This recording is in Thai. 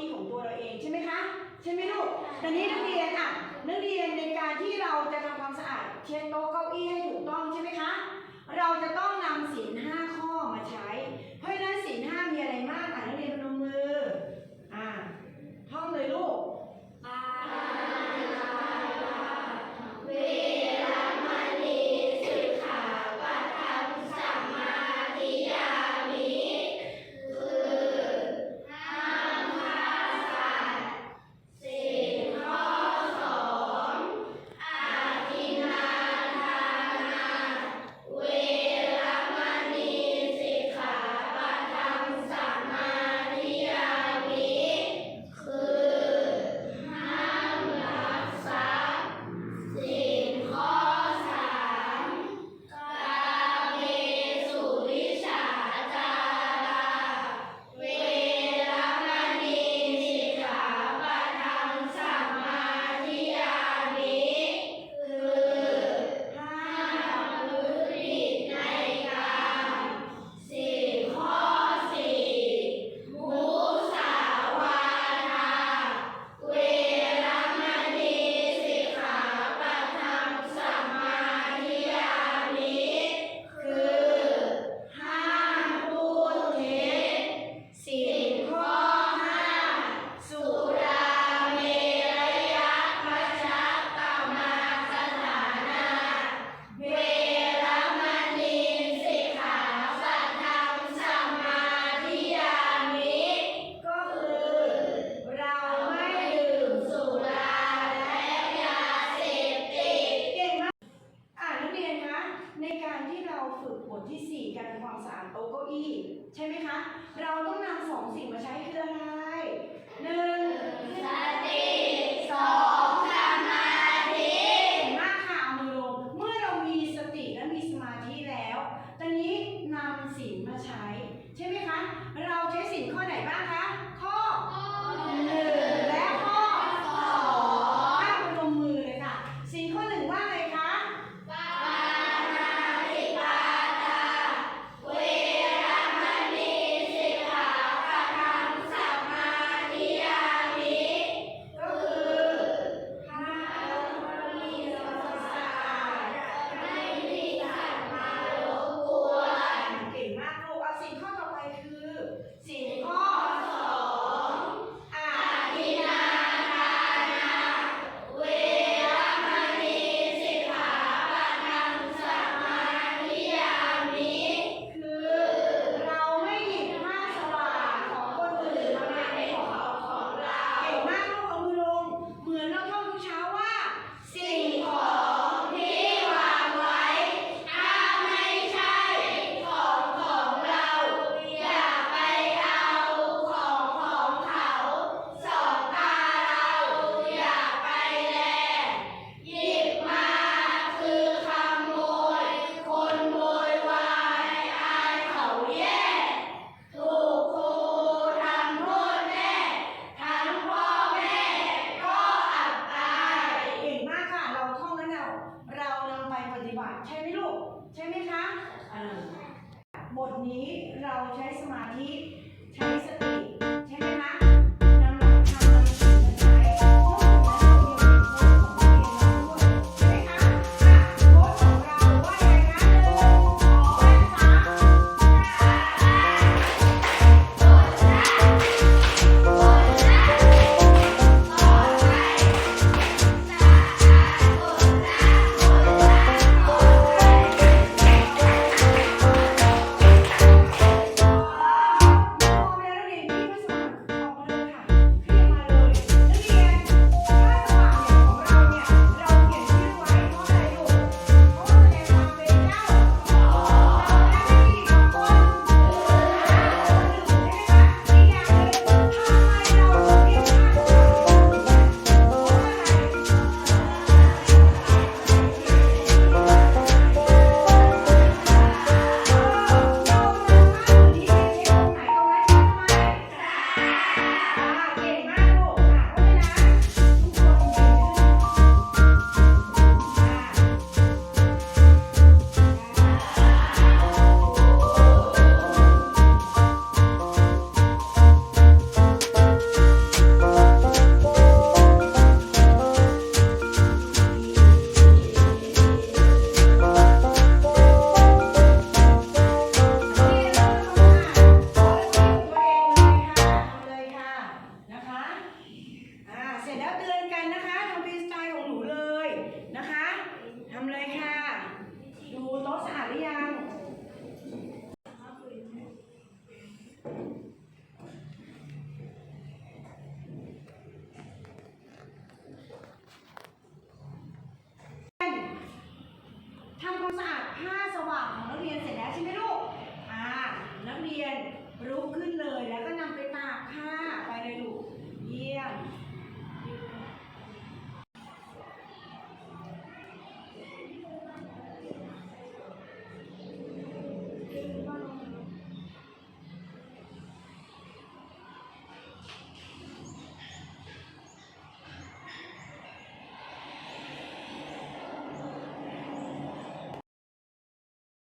E ของตัวเราเองใช่ไหมคะ ใช่ไหมลูกแต่นี้นักเรียนอะนักเรียนในการที่เราจะทำความสะอาดเช็ดโต๊ะเก้าอี้ให้ถูกต้องใช่ไหมคะ เราจะต้องนำศีลห้าข้อ บัใช่ไหมลูก ใช่ไหมคะบทนี้เราใช้สมาธิ ใช้สติ เลยค่ะ ดูโต๊ะสะอาดหรือยัง ทำความสะอาดผ้าสว่างของนักเรียนเสร็จแล้วใช่ไหมลูก อ่า นักเรียนลุกขึ้นเลยแล้วก็นำไปตากค่ะ